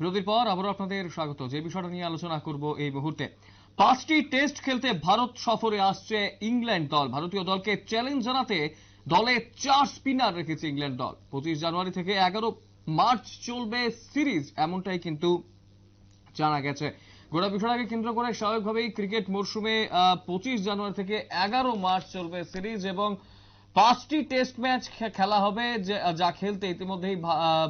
বিরতির পর আবারও আপনাদের স্বাগত। যে বিষয়টা নিয়ে আলোচনা করব এই মুহূর্তে। পাঁচটি টেস্ট খেলতে ভারত সফরে আসছে ইংল্যান্ড দল। ভারতীয় দলকে চ্যালেঞ্জ জানাতে দলে চার স্পিনার রেখেছে ইংল্যান্ড দল। পঁচিশ জানুয়ারি থেকে এগারো মার্চ চলবে সিরিজ, এমনটাই কিন্তু জানা গেছে। গোটা বিষয়টাকে কেন্দ্র করে স্বাভাবিকভাবেই ক্রিকেট মরশুমে পঁচিশ জানুয়ারি থেকে এগারো মার্চ চলবে সিরিজ এবং পাঁচটি টেস্ট ম্যাচ খেলা হবে যে- খেলতে ইতিমধ্যেই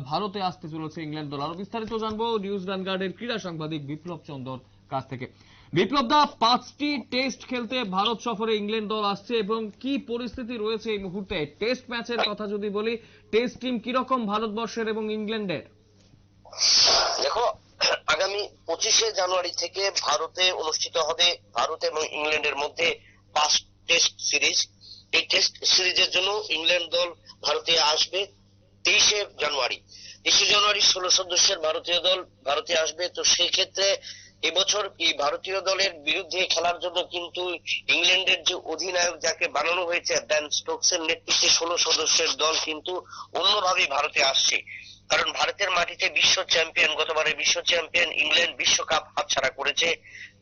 ভারতে আসতে চলেছে ইংল্যান্ড দল। আরও বিস্তারিত জানব নিউজ ভ্যানগার্ডের ক্রীড়া সাংবাদিক বিপ্লব চন্দর কাছ থেকে। বিপ্লব দা, পাঁচটি টেস্ট খেলতে ভারত সফরে ইংল্যান্ড দল আসছে এবং কি পরিস্থিতি রয়েছে এই মুহূর্তে? টেস্ট ম্যাচের কথা যদি বলি টেস্ট টিম কীরকম ভারতবর্ষের এবং ইংল্যান্ডের? দেখো, আগামী পঁচিশে জানুয়ারি থেকে ভারতে অনুষ্ঠিত হবে ভারত এবং ইংল্যান্ডের মধ্যে পাঁচ টেস্ট সিরিজ এই টেস্ট সিরিজের জন্য ইংল্যান্ড দল ভারতে আসবে তেইশে জানুয়ারি। তেইশে জানুয়ারি ষোলো সদস্যের ভারতীয় দল ভারতে আসবে। তো সেক্ষেত্রে এবছর এই ভারতীয় দলের বিরুদ্ধে খেলার জন্য কিন্তু ইংল্যান্ডের যে অধিনায়ক যাকে বানানো হয়েছে ড্যান স্টোকসের নেতৃত্বে ষোলো সদস্যের দল কিন্তু অন্যভাবে ভারতে আসছে। কারণ ভারতের মাটিতে বিশ্ব চ্যাম্পিয়ন গতবারের বিশ্ব চ্যাম্পিয়ন ইংল্যান্ড বিশ্বকাপ হাতছাড়া করেছে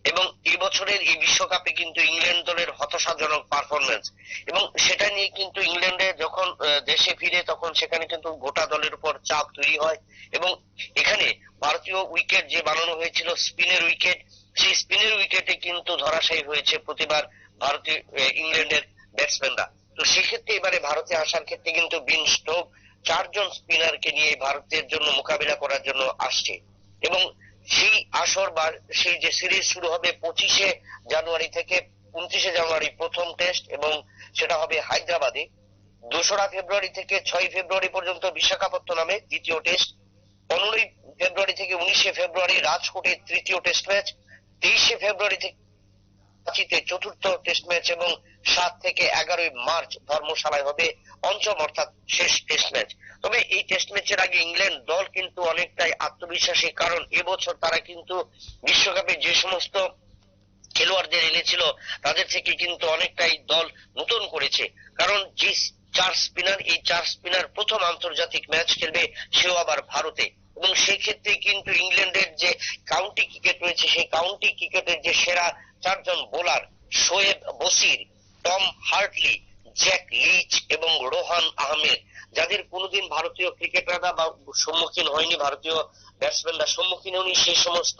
এবং এই বছরের এই বিশ্বকাপে কিন্তু ইংল্যান্ড দলের হতাশাজনক পারফরমেন্স এবং সেটা নিয়ে কিন্তু ইংল্যান্ডে যখন দেশে ফিরে তখন সেখানে কিন্তু গোটা দলের উপর চাপ তৈরি হয় এবং এখানে ভারতীয় উইকেট যে বানানো হয়েছিল স্পিনের উইকেট সেই স্পিনের উইকেটে কিন্তু ধরাশায়ী হয়েছে প্রতিবার ভারতীয় ইংল্যান্ডের ব্যাটসম্যানরা তো সেক্ষেত্রে এবারে ভারতে আসার ক্ষেত্রে কিন্তু বিন স্টোক চারজন স্পিনারকে নিয়ে ভারতের জন্য মোকাবিলা করার জন্য আসছে। এবং সেই আসর বা সেই যে সিরিজ শুরু হবে পঁচিশে জানুয়ারি থেকে উনত্রিশে জানুয়ারি প্রথম টেস্ট এবং সেটা হবে হায়দ্রাবাদে। দোসরা ফেব্রুয়ারি থেকে ছয় ফেব্রুয়ারি পর্যন্ত বিশাখাপত্তনমে দ্বিতীয় টেস্ট। পনেরোই ফেব্রুয়ারি থেকে উনিশে ফেব্রুয়ারি রাজকোটে তৃতীয় টেস্ট ম্যাচ। তেইশে ফেব্রুয়ারি থেকে চতুর্থ টেস্ট ম্যাচ এবং সাত থেকে এগারোই মার্চ ধর্মশালায় হবে পঞ্চম অর্থাৎ শেষ টেস্ট ম্যাচ তবে এই টেস্ট ম্যাচের আগে ইংল্যান্ড দল কিন্তু অনেকটাই আত্মবিশ্বাসী, কারণ এবছর তারা কিন্তু বিশ্বকাপে যে সমস্ত খেলোয়াড়দের এনেছিল, তাদের থেকে কিন্তু অনেকটাই দল নতুন করেছে। কারণ যে চার স্পিনার এই চার স্পিনার প্রথম আন্তর্জাতিক ম্যাচ খেলবে সেও আবার ভারতে। এবং সেক্ষেত্রে কিন্তু ইংল্যান্ডের যে কাউন্টি ক্রিকেট রয়েছে, সেই কাউন্টি ক্রিকেটের যে সেরা চারজন bowler Shoaib Bashir Tom Hartley Jack Leach এবং রোহান আহমেদ, যাদের কোনোদিন ভারতীয় ক্রিকেটাররা বা সম্মুখীন হয়নি, ভারতীয় ব্যাটসম্যানরা সম্মুখীন হয়নি সেই সমস্ত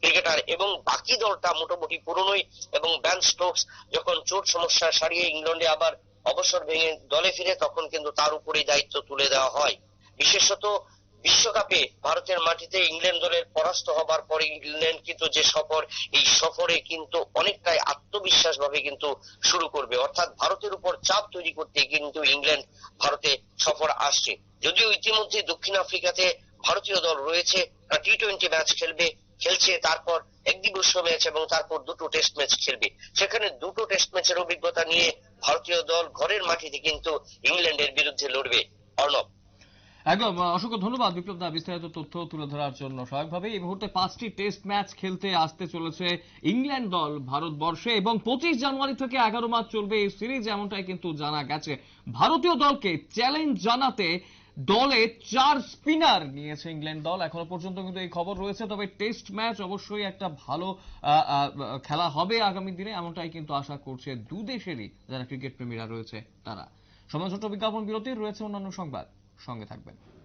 ক্রিকেটার। এবং বাকি দলটা মোটামুটি পুরনোই এবং ব্যান স্টোকস যখন চোট সমস্যা সারিয়ে ইংল্যান্ডে আবার অবসর ভেঙে দলে ফিরে, তখন কিন্তু তার উপরেই দায়িত্ব তুলে দেওয়া হয়। বিশেষত বিশ্বকাপে ভারতের মাটিতে ইংল্যান্ড দলের পরাস্ত হবার পরে ইংল্যান্ড কিন্তু যে সফর, এই সফরে কিন্তু অনেকটাই আত্মবিশ্বাস ভাবে কিন্তু শুরু করবে। অর্থাৎ ভারতের উপর চাপ তৈরি করতে কিন্তু ইংল্যান্ড ভারতে সফর আসছে। যদিও ইতিমধ্যে দক্ষিণ আফ্রিকাতে ভারতীয় দল রয়েছে টি টোয়েন্টি ম্যাচ খেলবে, খেলছে, তারপর একদিবসীয় ম্যাচ এবং তারপর দুটো টেস্ট ম্যাচ খেলবে। সেখানে দুটো টেস্ট ম্যাচের অভিজ্ঞতা নিয়ে ভারতীয় দল ঘরের মাটিতে কিন্তু ইংল্যান্ডের বিরুদ্ধে লড়বে। অর্ণব একদম অসংখ্য ধন্যবাদ বিপ্লব দা, বিস্তারিত তথ্য তুলে ধরার জন্য স্বাভাবিকভাবেই। এই মুহূর্তে পাঁচটি টেস্ট ম্যাচ খেলতে আসতে চলেছে ইংল্যান্ড দল ভারতবর্ষে এবং পঁচিশ জানুয়ারি থেকে এগারো মার্চ চলবে এই সিরিজ এমনটাই কিন্তু জানা গেছে। ভারতীয় দলকে চ্যালেঞ্জ জানাতে দলে চার স্পিনার নিয়েছে ইংল্যান্ড দল। এখনও পর্যন্ত কিন্তু এই খবর রয়েছে, তবে টেস্ট ম্যাচ অবশ্যই একটা ভালো খেলা হবে আগামী দিনে, এমনটাই কিন্তু আশা করছে দু দেশেরই যারা ক্রিকেট প্রেমীরা রয়েছে তারা। সময় ছোট বিজ্ঞাপন বিরতির, রয়েছে অন্যান্য সংবাদ। 双个台本。